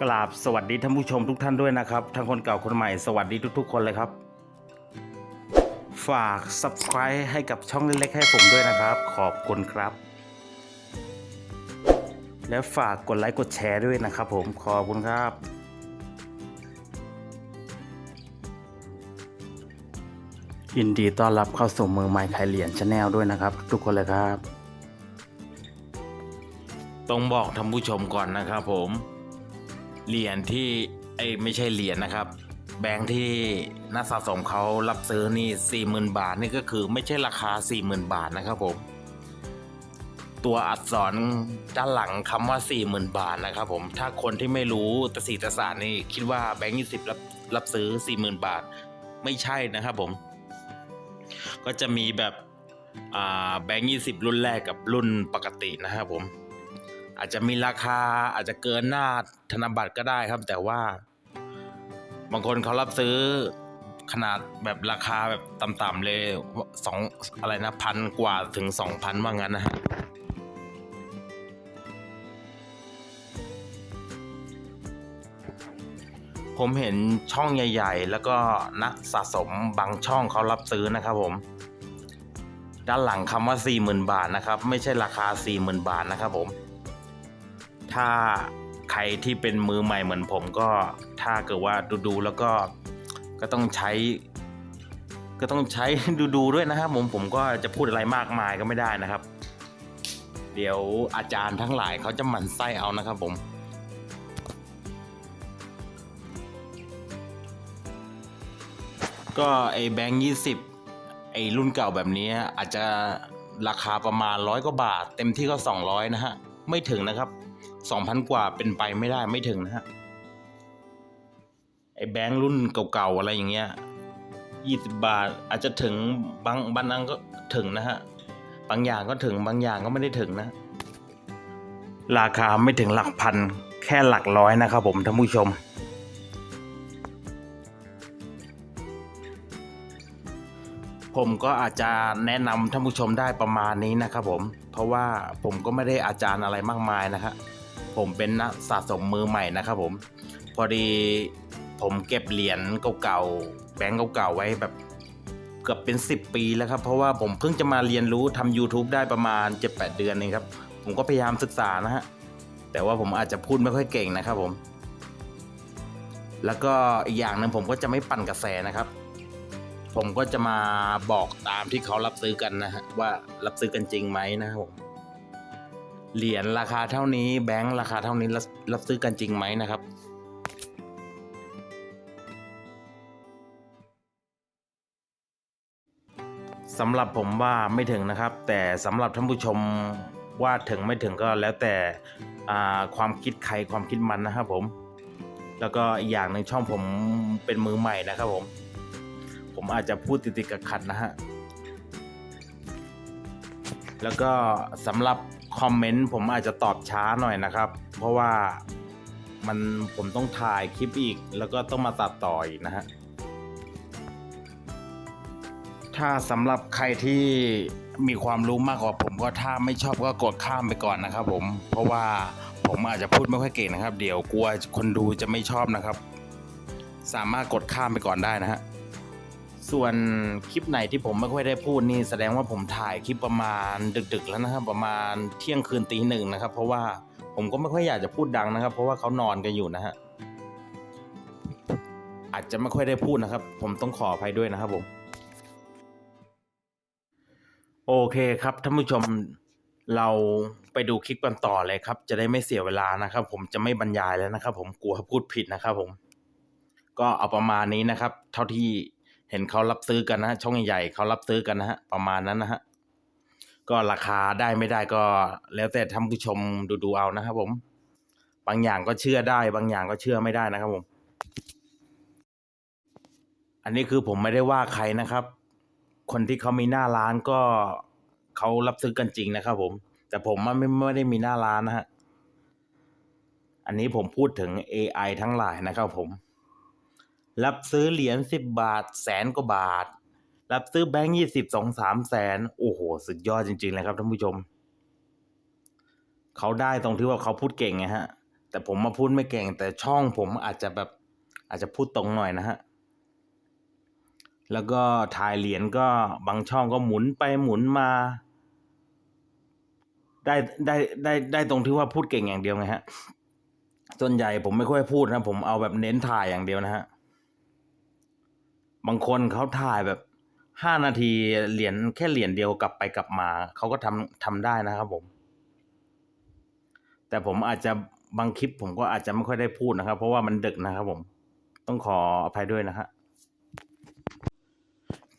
กราบสวัสดีท่านผู้ชมทุกท่านด้วยนะครับ ทั้งคนเก่าคนใหม่สวัสดีทุกๆ คนเลยครับ ฝาก subscribe ให้กับช่องเล็กๆให้ผมด้วยนะครับ ขอบคุณครับ และฝากกดไลค์กดแชร์ด้วยนะครับผมขอบคุณครับยินดีต้อนรับเข้าสู่มือใหม่ขายเหรียญชาแนลด้วยนะครับ ทุกคนเลยครับ ต้องบอกท่านผู้ชมก่อนนะครับผม เหรียญที่ไอ้ไม่ใช่เหรียญนะครับ แบงค์ที่นักสะสมเขารับซื้อนี่สี่หมื่นบาทนี่ก็คือไม่ใช่ราคาสี่หมื่นบาทนะครับผมตัวอักษรด้านหลังคำว่าสี่หมื่นบาทนะครับผม ถ้าคนที่ไม่รู้ตะสีตะสารนี่คิดว่าแบงค์ยี่สิบรับรับซื้อสี่หมื่นบาท ไม่ใช่นะครับผม ก็จะมีแบบแบงค์ยี่สิบรุ่นแรกกับรุ่นปกตินะครับผม อาจจะมีราคาอาจจะเกินหน้าธนบัตรก็ได้ครับ แต่ว่า บางคนเขารับซื้อขนาดแบบราคาแบบต่ำๆเลยสองอะไรนะพันกว่าถึงสองพันว่างั้นนะฮะผมเห็นช่องใหญ่ ๆ แล้วก็นักสะสมบางช่องเขารับซื้อนะครับผม ด้านหลังคำว่า 40,000 บาทนะครับ ไม่ใช่ราคา 40,000 บาทนะครับผม ถ้าใครที่เป็นมือใหม่เหมือนผมก็ถ้าเกิดว่าดูๆแล้วก็ก็ต้องใช้ ก็ต้องใช้ดูๆด้วยนะครับผมผมก็จะพูดอะไรมากมายก็ไม่ได้นะครับ เดี๋ยวอาจารย์ทั้งหลายเขาจะหมั่นไส้เอานะครับผมก็ไอแบงค์ยี่สิบไอรุ่นเก่าแบบนี้อาจจะราคาประมาณร้อยกว่าบาท เต็มที่ก็สองร้อยนะฮะ ไม่ถึงนะครับ สองพันกว่าเป็นไปไม่ได้ไม่ถึงนะฮะ ไอ้แบงค์รุ่นเก่าๆอะไรอย่างเงี้ยยี่สิบบาทอาจจะถึงบางบางนั้นก็ถึงนะฮะ บางอย่างก็ถึงบางอย่างก็ไม่ได้ถึงนะ ราคาไม่ถึงหลักพัน แค่หลักร้อยนะครับผมท่านผู้ชม ผมก็อาจจะแนะนำท่านผู้ชมได้ประมาณนี้นะครับผม ราะว่าผมก็ไม่ได้อาจารย์อะไรมากมายนะครับผมเป็นนักสะสมมือใหม่นะครับผม พอดีผมเก็บเหรียญเก่าๆแบงก์เก่าๆไว้แบบเกือบเป็น 10 ปีแล้วครับ เพราะว่าผมเพิ่งจะมาเรียนรู้ทำ YouTube ได้ประมาณ 7-8 เดือนเองครับ ผมก็พยายามศึกษานะฮะ แต่ว่าผมอาจจะพูดไม่ค่อยเก่งนะครับผม แล้วก็อีกอย่างหนึ่งผมก็จะไม่ปั่นกระแสนะครับ ผมก็จะมาบอกตามที่เขารับซื้อกันนะฮะว่ารับซื้อกันจริงไหมนะครับผมเหรียญราคาเท่านี้แบงค์ราคาเท่านี้รับซื้อกันจริงไหมนะครับสำหรับผมว่าไม่ถึงนะครับ แต่สำหรับท่านผู้ชมว่าถึงไม่ถึงก็แล้วแต่ความคิดใครความคิดมันนะครับผม แล้วก็อีกอย่างหนึ่งช่องผมเป็นมือใหม่นะครับผม ผมอาจจะพูดติดๆกับขัดนะฮะ แล้วก็สำหรับคอมเมนต์ผมอาจจะตอบช้าหน่อยนะครับ เพราะว่ามันผมต้องถ่ายคลิปอีก แล้วก็ต้องมาตัดต่ออีกนะฮะ ถ้าสำหรับใครที่มีความรู้มากกว่าผมก็ถ้าไม่ชอบก็กดข้ามไปก่อนนะครับผม เพราะว่าผมอาจจะพูดไม่ค่อยเก่งนะครับ เดี๋ยวกลัวคนดูจะไม่ชอบนะครับ สามารถกดข้ามไปก่อนได้นะฮะ ส่วนคลิปไหนที่ผมไม่ค่อยได้พูดนี่แสดงว่าผมถ่ายคลิปประมาณดึกๆแล้วนะครับ ประมาณเที่ยงคืนตีหนึ่งนะครับ เพราะว่าผมก็ไม่ค่อยอยากจะพูดดังนะครับ เพราะว่าเขานอนกันอยู่นะฮะอาจจะไม่ค่อยได้พูดนะครับ ผมต้องขออภัยด้วยนะครับผมโอเคครับท่านผู้ชมเราไปดูคลิปกันต่อเลยครับ จะได้ไม่เสียเวลานะครับ ผมจะไม่บรรยายแล้วนะครับ ผมกลัวพูดผิดนะครับ ผม ก็เอาประมาณนี้นะครับ เท่าที่ เห็นเขารับซื้อกันนะฮะช่องใหญ่ๆเขารับซื้อกันนะฮะประมาณนั้นนะฮะก็ราคาได้ไม่ได้ก็แล้วแต่ท่านผู้ชมดูๆเอานะครับผม บางอย่างก็เชื่อได้ บางอย่างก็เชื่อไม่ได้นะครับผม อันนี้คือผมไม่ได้ว่าใครนะครับ คนที่เขามีหน้าร้านก็เขารับซื้อกันจริงนะครับผม แต่ผมไม่ไม่ได้มีหน้าร้านนะฮะอันนี้ผมพูดถึง AI ทั้งหลายนะครับผม รับซื้อเหรียญสิบบาทแสนกว่าบาท รับซื้อแบงค์ยี่สิบสองสามแสนโอ้โห สุดยอดจริงๆเลยครับท่านผู้ชม เขาได้ตรงที่ว่าเขาพูดเก่งไงฮะ แต่ผมมาพูดไม่เก่ง แต่ช่องผมอาจจะแบบอาจจะพูดตรงหน่อยนะฮะแล้วก็ถ่ายเหรียญก็บางช่องก็หมุนไปหมุนมา ได้ได้ได้ได้ตรงที่ว่าพูดเก่งอย่างเดียวไงฮะส่วนใหญ่ผมไม่ค่อยพูดนะ ผมเอาแบบเน้นถ่ายอย่างเดียวนะฮะ บางคนเขาถ่ายแบบห้านาทีเหรียญแค่เหรียญเดียวกลับไปกลับมา เขาก็ทำทำได้นะครับผม แต่ผมอาจจะบางคลิปผมก็อาจจะไม่ค่อยได้พูดนะครับ เพราะว่ามันดึกนะครับผม ต้องขออภัยด้วยนะฮะ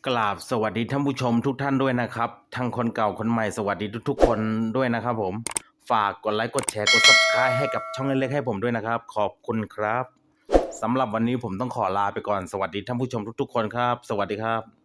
กราบสวัสดีท่านผู้ชมทุกท่านด้วยนะครับทั้งคนเก่าคนใหม่สวัสดีทุกๆ คนด้วยนะครับผม ฝากกดไลค์กดแชร์กด subscribe ให้กับช่องเล็กๆให้ผมด้วยนะครับ ขอบคุณครับ สำหรับวันนี้ผมต้องขอลาไปก่อนสวัสดีท่านผู้ชมทุกๆคนครับ สวัสดีครับ